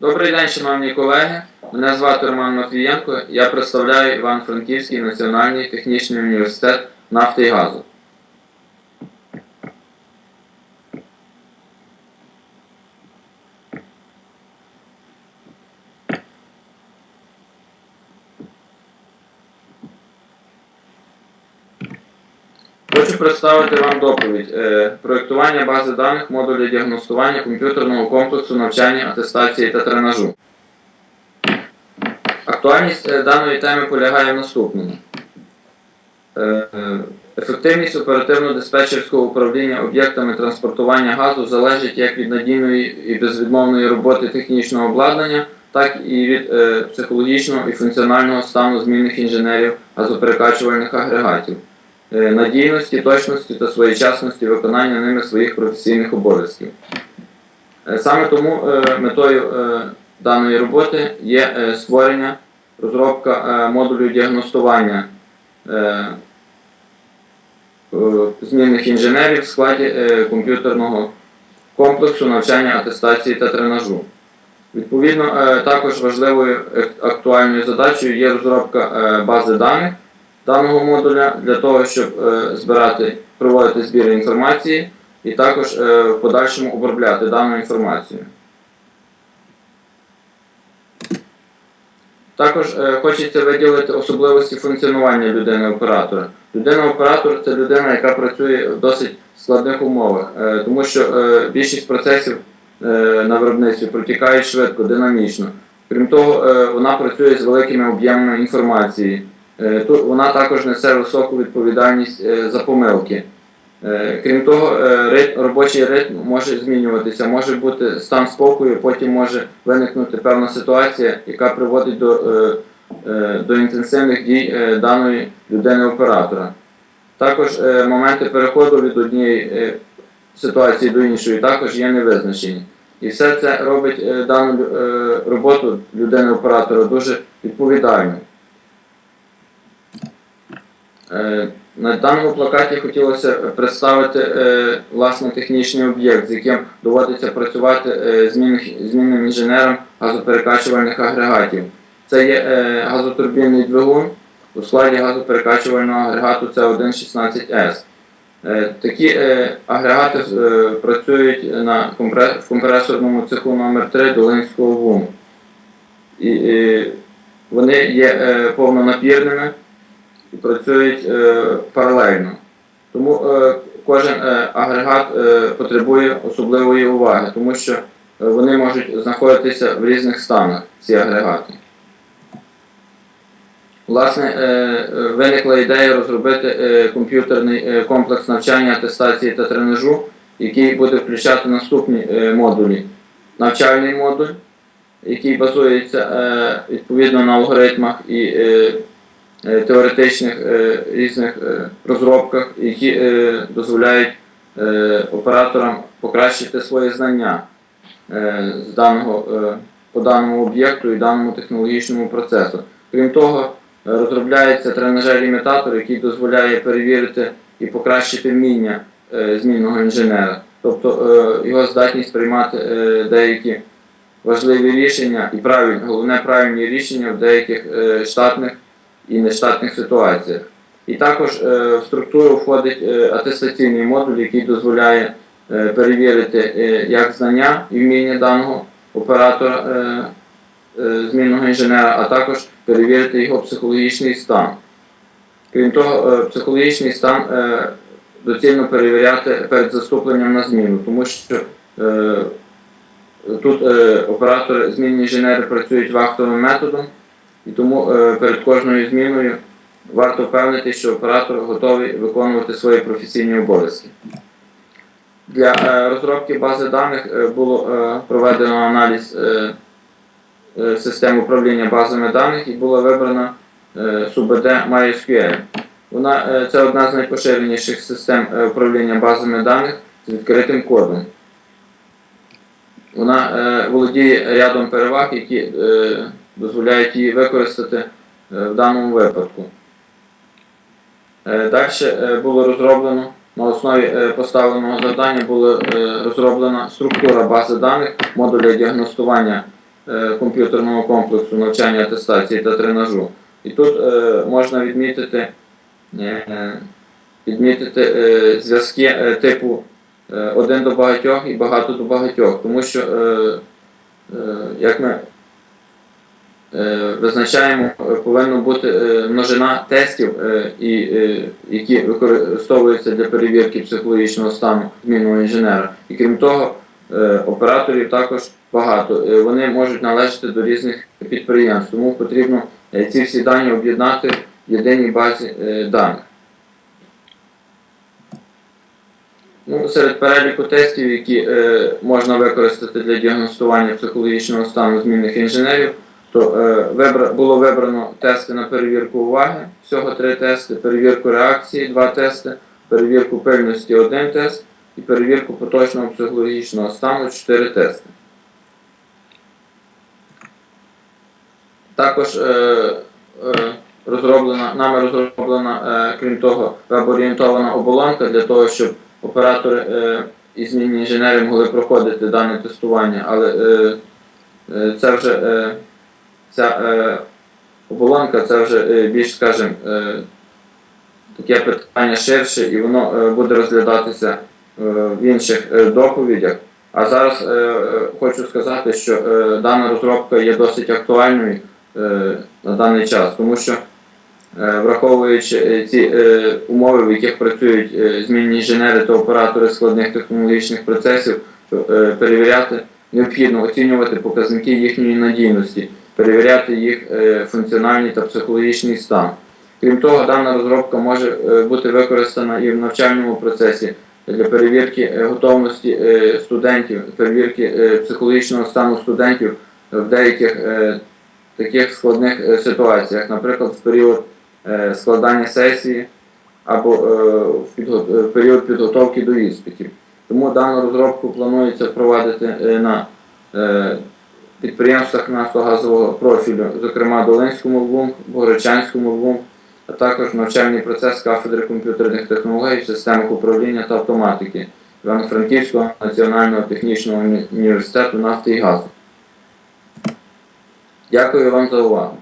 Добрий день, шановні колеги. Мене звати Роман Матвієнко. Я представляю Іван-Франківський національний технічний університет нафти і газу. Хочу представити вам доповідь е, проєктування бази даних модулі діагностування комп'ютерного комплексу навчання, атестації та тренажу. Актуальність е, даної теми полягає в наступному. Е, Ефективність оперативно-диспетчерського управління об'єктами транспортування газу залежить як від надійної і безвідмовної роботи технічного обладнання, так і від психологічного і функціонального стану змінних інженерів газоперекачувальних агрегатів, надійності, точності та своєчасності виконання ними своїх професійних обов'язків. Е, Саме тому е, метою е, даної роботи є е, створення, розробка е, модулю діагностування е, е, змінних інженерів в складі е, комп'ютерного комплексу навчання, атестації та тренажу. Відповідно, е, також важливою е, актуальною задачею є розробка е, бази даних даного модуля для того, щоб е, збирати, проводити збір інформації і також е, в подальшому обробляти дану інформацію. Також е, хочеться виділити особливості функціонування людини-оператора. Людина-оператор це людина, яка працює в досить складних умовах, тому що більшість процесів на виробництві протікають швидко, динамічно. Крім того, вона працює з великими об'ємами інформації. Е, Тут вона також несе високу відповідальність е, за помилки. Е, Крім того, робочий ритм може змінюватися, може бути стан спокою, потім може виникнути певна ситуація, яка приводить до, до інтенсивних дій даної людини-оператора. Також моменти переходу від однієї ситуації до іншої також є невизначені. І все це робить дану роботу людини-оператора дуже відповідальною. Е, На даному плакаті хотілося представити е, власне технічний об'єкт, з яким доводиться працювати е, змінним інженером газоперекачувальних агрегатів. Це є газотурбінний двигун у складі газоперекачувального агрегату С116С. Е, Такі агрегати працюють на компресорному цеху номер 3 Долинського ВУМ. Вони є повнонапірними і працюють е, паралельно. Тому е, кожен е, агрегат потребує особливої уваги, тому що вони можуть знаходитися в різних станах, ці агрегати. Власне, виникла ідея розробити комп'ютерний комплекс навчання, атестації та тренажу, який буде включати наступні модулі. Навчальний модуль, який базується відповідно на алгоритмах і теоретичних е, різних е, розробках, які е, дозволяють е, операторам покращити свої знання е, з даного, е, по даному об'єкту і даному технологічному процесу. Крім того, е, розробляється тренажер-імітатор, який дозволяє перевірити і покращити вміння е, змінного інженера, тобто е, його здатність приймати е, деякі важливі рішення і правильні, головне правильні рішення в деяких е, штатних і нештатних ситуаціях. І також е, в структуру входить е, атестаційний модуль, який дозволяє е, перевірити як знання і вміння даного оператора змінного інженера, а також перевірити його психологічний стан. Крім того, психологічний стан доцільно перевіряти перед заступленням на зміну, тому що тут оператори, змінні інженери працюють вахтовим методом, і тому е, перед кожною зміною варто впевнити, що оператор готовий виконувати свої професійні обов'язки. Для е, розробки бази даних е, було проведено аналіз систем управління базами даних і була вибрана SUBD MySQL. Вона це одна з найпоширеніших систем управління базами даних з відкритим кодом. Вона володіє рядом переваг, які дозволяють її використати е, в даному випадку. Е, Далі було розроблено на основі е, поставленого завдання була е, розроблена структура бази даних, модуля діагностування е, комп'ютерного комплексу навчання, атестації та тренажу. І тут е, можна відмітити, е, відмітити е, зв'язки е, типу е, один до багатьох і багато до багатьох, тому що е, е, як ми е, визначаємо, е, повинна бути е, множина тестів, е, е, які використовуються для перевірки психологічного стану змінного інженера. І крім того, е, операторів також багато. Е, Вони можуть належати до різних підприємств, тому потрібно е, ці всі дані об'єднати в єдиній базі е, даних. Ну, серед переліку тестів, які е, можна використати для діагностування психологічного стану змінних інженерів, то е, вибра, було вибрано тести на перевірку уваги, всього три тести, перевірку реакції, два тести, перевірку пильності один тест і перевірку поточного психологічного стану чотири тести. Також е, е, нами розроблена, е, крім того, веб-орієнтована оболонка для того, щоб оператори е, і змінні інженери могли проходити дане тестування, але е, е, це вже е, ця е, оболонка, це вже е, більш, скажімо, е, таке питання ширше, і воно е, буде розглядатися е, в інших доповідях. А зараз е, хочу сказати, що е, дана розробка є досить актуальною е, на даний час, тому що Е, враховуючи ці е, умови, в яких працюють е, змінні інженери та оператори складних технологічних процесів, е, перевіряти необхідно оцінювати показники їхньої надійності, перевіряти їх е, функціональний та психологічний стан. Крім того, дана розробка може е, бути використана і в навчальному процесі для перевірки е, готовності студентів, перевірки психологічного стану студентів в деяких таких складних ситуаціях, наприклад, в період складання сесії або в період підготовки до іспитів. Тому дану розробку планується впровадити на підприємствах нафтогазового профілю, зокрема Долинському ВУМ, Богородчанському ВУМ, а також навчальний процес кафедри комп'ютерних технологій, системах управління та автоматики Івано-Франківського національного технічного університету нафти і газу. Дякую вам за увагу.